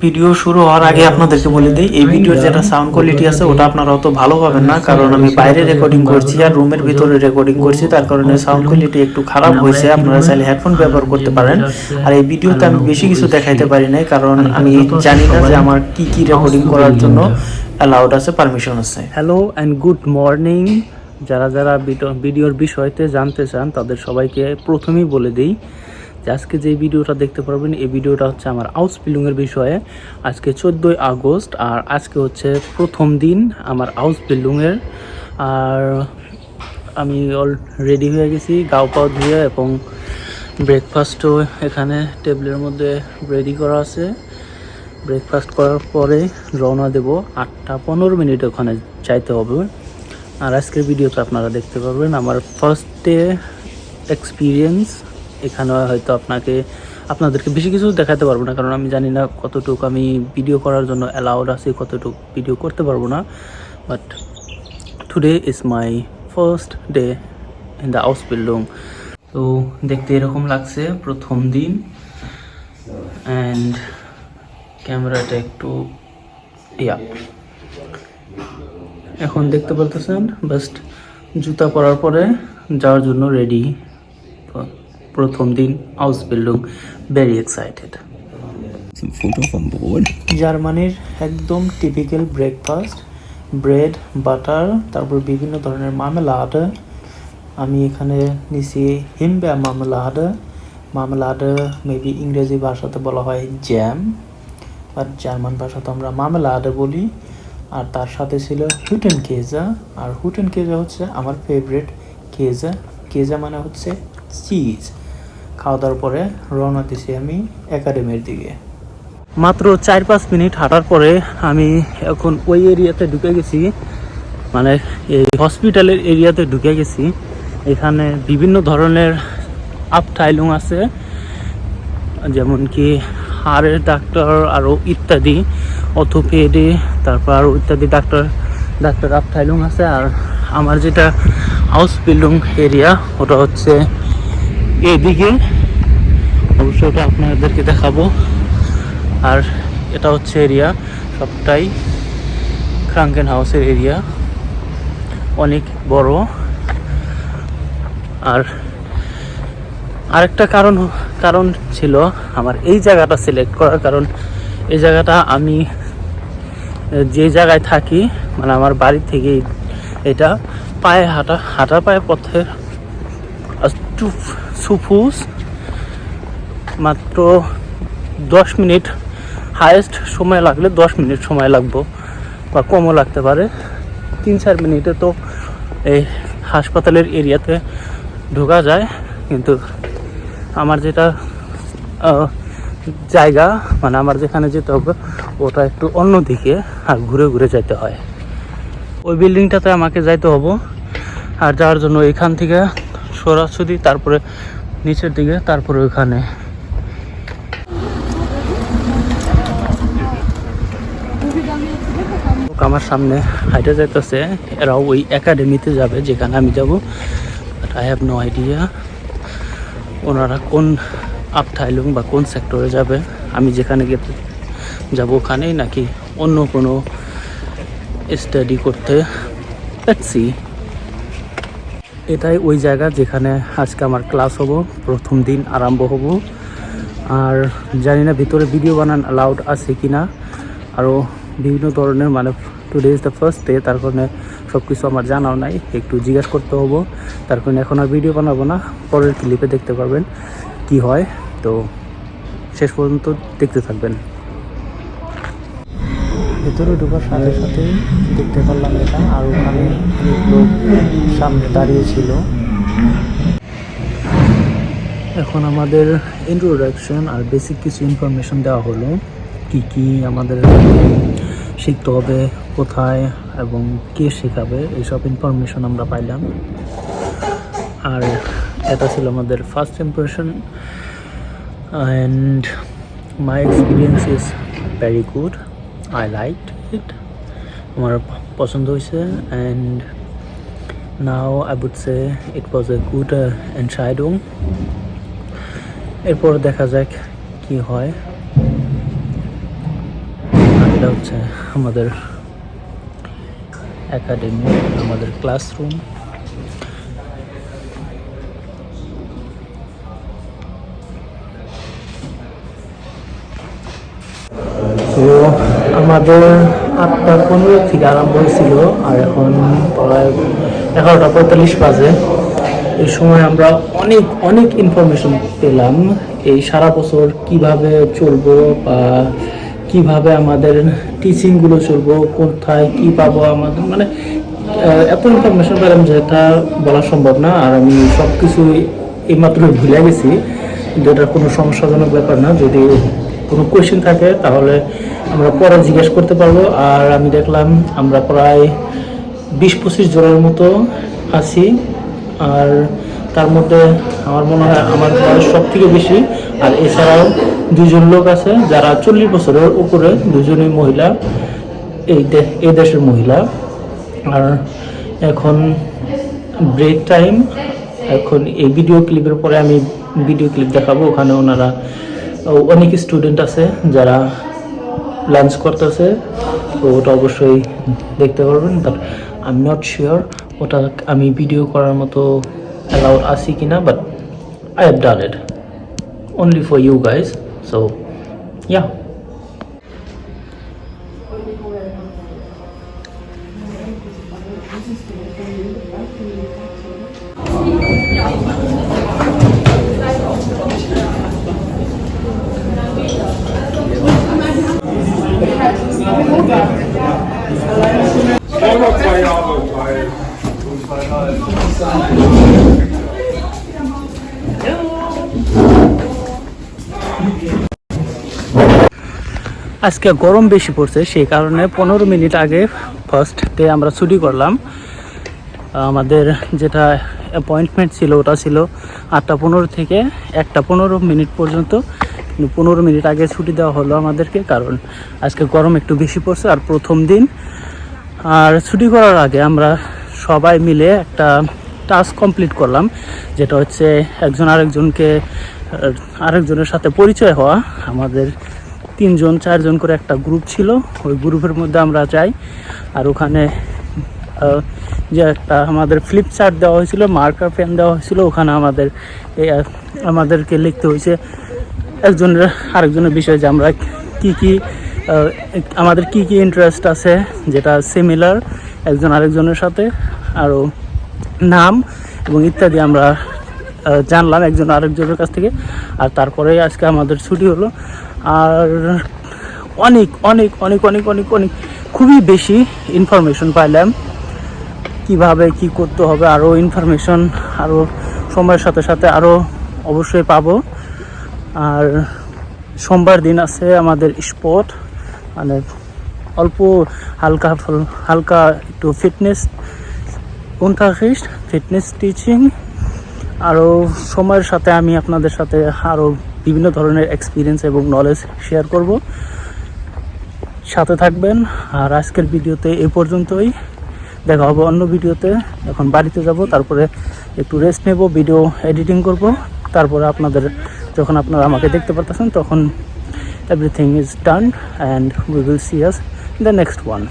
Video শুরু হওয়ার আগে আপনাদেরকে বলে দিই এই ভিডিওর যেটা সাউন্ড কোয়ালিটি আছে ওটা আপনারা অত ভালো পাবেন না কারণ আমি বাইরে রেকর্ডিং করছি আর রুমের ভিতরে রেকর্ডিং করছি তার কারণে সাউন্ড কোয়ালিটি একটু খারাপ হয়েছে আপনারা চাইলে হেডফোন ব্যবহার করতে পারেন। আর এই ভিডিওতে আমি বেশি কিছু দেখাইতে পারি নাই কারণ আমি জানি না যে আমার কি কি রেকর্ডিং করার জন্য অ্যালাউড আছে পারমিশন আছে। হ্যালো অ্যান্ড গুড মর্নিং যারা যারা ভিডিও- ভিডিওর বিষয়তে জানতে চান তাদের সবাইকে প্রথমেই বলে দিই যে আজকে যে ভিডিওটা দেখতে পারবেন, এই ভিডিওটা হচ্ছে আমার আউস বিল্ডিংয়ের বিষয়ে। আজকে চোদ্দোই আগস্ট, আর আজকে হচ্ছে প্রথম দিন আমার আউস বিল্ডিংয়ের। আর আমি অল রেডি হয়ে গেছি গাও পাও ধুয়ে এবং ব্রেকফাস্টও এখানে টেবিলের মধ্যে রেডি করা আছে। ব্রেকফাস্ট করার পরে রওনা দেব আটটা পনেরো মিনিট ওখানে যাইতে হবে। আর আজকের ভিডিওতে আপনারা দেখতে পারবেন, আমার ফার্স্ট ডে এক্সপিরিয়েন্স এখানে হয়তো আপনাকে, আপনাদেরকে বেশি কিছু দেখাতে পারব না, কারণ আমি জানি না কতটুকু আমি ভিডিও করার জন্য অ্যালাউড আছি, কতটুকু ভিডিও করতে পারব না। But today is my first day in the house building তো দেখতে এরকম লাগছে, প্রথম দিন। অ্যান্ড ক্যামেরাটা একটু, ইয়া। এখন দেখতে পারতেছেন জাস্ট জুতা পরার পরে যাওয়ার জন্য রেডি প্রথম দিন হাউস বিল্ডিং ভেরি এক্সাইটেড. জার্মানির একদম টিপিক্যাল ব্রেকফাস্ট ব্রেড বাটার তারপর বিভিন্ন ধরনের মামেলাড আমি এখানে নিছি হিমবে মামেলাড মামেলাড মেবি ইংরেজি ভাষাতে বলা হয় জ্যাম আর জার্মান ভাষাতে আমরা মামেলাড বলি। আর তার সাথে ছিল হুটেন কেজা আর হুটেন কেজা হচ্ছে আমার ফেভারিট কেজা কেজা মানে হচ্ছে চিজ খাওয়া দাওয়ার পরে রওনা দিছি আমি একাডেমির দিকে। মাত্র চার পাঁচ মিনিট হাঁটার পরে আমি এখন ওই এরিয়াতে ঢুকে গেছি। মানে এই হসপিটালের এরিয়াতে ঢুকে গেছি। এখানে বিভিন্ন ধরনের আপটাইলুং আছে। যেমন কি হাড়ের ডাক্তার আরও ইত্যাদি অথোপেডি তারপর আরও ইত্যাদি ডাক্তার ডাক্তার আপটাইলুং আছে। আর আমার যেটা হাউস বিল্ডিং এরিয়া ওটা হচ্ছে এদিকে। অবশ্যই ওটা আপনাদেরকে দেখাবো। আর এটা হচ্ছে এরিয়া, সবটাই ক্রাঙ্কেন হাউসের এরিয়া। অনেক বড়। আর আরেকটা কারণ কারণ ছিল আমার এই জায়গাটা সিলেক্ট করার কারণ। এই জায়গাটা আমি যে জায়গায় থাকি মানে আমার বাড়ি থেকে এটা পায়ে হাঁটা হাঁটা পায়ে পথের সুফুস, মাত্র দশ মিনিট হায়েস্ট সময় লাগলে দশ মিনিট সময় লাগবো, বা কমও লাগতে পারে। তিন চার মিনিটে তো এই হাসপাতালের এরিয়াতে ঢোকা যায়, কিন্তু আমার যেটা জায়গা মানে আমার যেখানে যেতে হবে, ওটা একটু অন্যদিকে আর ঘুরে ঘুরে যেতে হয়। ওই বিল্ডিংটাতে আমাকে যাইতে হব, আর যাওয়ার জন্য এখান থেকে সরাসরি তারপরে নিচের দিকে, তারপরে ওইখানে। লোক আমার সামনে হাইটে যাইতেছে, এরাও ওই একাডেমিতে যাবে, যেখানে আমি যাব। আই হ্যাভ নো আইডিয়া ওনারা কোন আপথাইলুং বা কোন সেক্টরে যাবে। আমি যেখানে গেতে যাব ওখানেই নাকি অন্য কোনো স্টাডি করতে। পারছি এটাই ওই জায়গা যেখানে আজকে আমার ক্লাস হব, প্রথম দিন আরম্ভ হব। আর জানি না ভিতরে ভিডিও বানান অ্যালাউড আছে কি না আরও বিভিন্ন ধরনের মানে today is the first day তার কারণে সব কিছু আমার জানাও নাই, একটু জিজ্ঞাসা করতে হব। তার কারণে এখন আর ভিডিও বানাবো না, পরের ক্লিপে দেখতে পারবেন কি হয়। তো শেষ পর্যন্ত দেখতে থাকবেন। ভেতরে ঢোকার সাথে সাথে দেখতে পারলাম এটা, আর ওখানে অনেক লোক সামনে দাঁড়িয়ে ছিল। এখন আমাদের ইন্ট্রোডাকশন আর বেসিক কিছু ইনফরমেশন দেওয়া হলো, কি কি আমাদের শিখতে হবে, কোথায় এবং কে শেখাবে, এইসব ইনফরমেশন আমরা পাইলাম। আর এটা ছিল আমাদের first impression and my experience is very good I like it আমার পছন্দ হয়েছে and now I would say it was a good এনসাইডুং এরপর দেখা যাক কি হয়। এটা হচ্ছে আমাদের একাডেমি আমাদের ক্লাসরুম আমাদের আটটা পনেরো থেকে আরম্ভ হয়েছিল আর এখন প্রায় এগারোটা পঁয়তাল্লিশ বাজে। এই সময় আমরা অনেক অনেক ইনফরমেশন পেলাম। এই সারা বছর কীভাবে চলবো বা কীভাবে আমাদের টিচিংগুলো চলবো, কোথায় কি পাবো আমাদের মানে এত ইনফরমেশন পেলাম যেটা বলা সম্ভব না। আর আমি সব কিছুই এইমাত্র ভুলে গেছি। এটা কোনো সমস্যাজনক ব্যাপার না। যদি কোনো কোয়েশ্চেন থাকে তাহলে আমরা পরে জিজ্ঞেস করতে পারব। আর আমি দেখলাম আমরা প্রায় বিশ পঁচিশ জনের মতো আছি। আর তার মধ্যে আমার মনে হয় আমার বয়স সব থেকে বেশি। আর এছাড়াও দুজন লোক আছে যারা চল্লিশ বছরের উপরে দুজনই মহিলা, এই এই দেশের মহিলা। আর এখন ব্রেক টাইম এখন এই ভিডিও ক্লিপের পরে আমি ভিডিও ক্লিপ দেখাবো। ওখানে ওনারা, অনেক স্টুডেন্ট আছে যারা লাঞ্চ করতেছে, তো ওটা অবশ্যই দেখতে পারবেন but I am not sure ওটা আমি ভিডিও করার মতো অ্যালাউড আছি কিনা but I have done it only for you guys, so, yeah. Einmal আজকে গরম বেশি পড়ছে, সেই কারণে পনেরো মিনিট আগে ফার্স্ট ডে আমরা ছুটি করলাম। আমাদের যেটা অ্যাপয়েন্টমেন্ট ছিল ওটা ছিল আটটা পনেরো থেকে একটা পনেরো মিনিট পর্যন্ত। পনেরো মিনিট আগে ছুটি দেওয়া হলো আমাদেরকে, কারণ আজকে গরম একটু বেশি পড়ছে আর প্রথম দিন। আর ছুটি করার আগে আমরা সবাই মিলে একটা টাস্ক কমপ্লিট করলাম, যেটা হচ্ছে একজন আরেকজনকে, আরেকজনের সাথে পরিচয় হওয়া আমাদের তিনজন, চারজন করে একটা গ্রুপ ছিল। ওই গ্রুপের মধ্যে আমরা যাই। আর ওখানে যে একটা আমাদের ফ্লিপ চার্ট দেওয়া হয়েছিল মার্কার পেন দেওয়া হয়েছিল, ওখানে আমাদের আমাদেরকে লিখতে হয়েছে একজনের আরেকজনের বিষয়ে যে আমরা কী কী আমাদের কি কি ইন্টারেস্ট আছে, যেটা সিমিলার একজন আরেকজনের সাথে আরও নাম এবং ইত্যাদি আমরা জানলাম একজন আরেকজনের কাছ থেকে। আর তারপরে আজকে আমাদের ছুটি হলো। আর অনেক অনেক অনেক অনেক অনেক অনেক, খুবই বেশি ইনফরমেশন পাইলাম। কীভাবে কি করতে হবে আরও ইনফরমেশন আরও সময়ের সাথে সাথে আরও অবশ্যই পাবো। আর সোমবার দিন আছে আমাদের স্পট মানে অল্প হালকা হালকা একটু ফিটনেস উনথাকিস ফিটনেস টিচিং আরও সময়ের সাথে আমি আপনাদের সাথে আরও বিভিন্ন ধরনের এক্সপিরিয়েন্স এবং নলেজ শেয়ার করব। সাথে থাকবেন, আর আজকের ভিডিওতে এ পর্যন্তই। দেখা হবে অন্য ভিডিওতে। এখন বাড়িতে যাব, তারপরে একটু রেস্ট নেব ভিডিও এডিটিং করব। তারপরে আপনাদের, যখন আপনারা আমাকে দেখতে পারতেছেন, তখন everything is done and we will see us the next one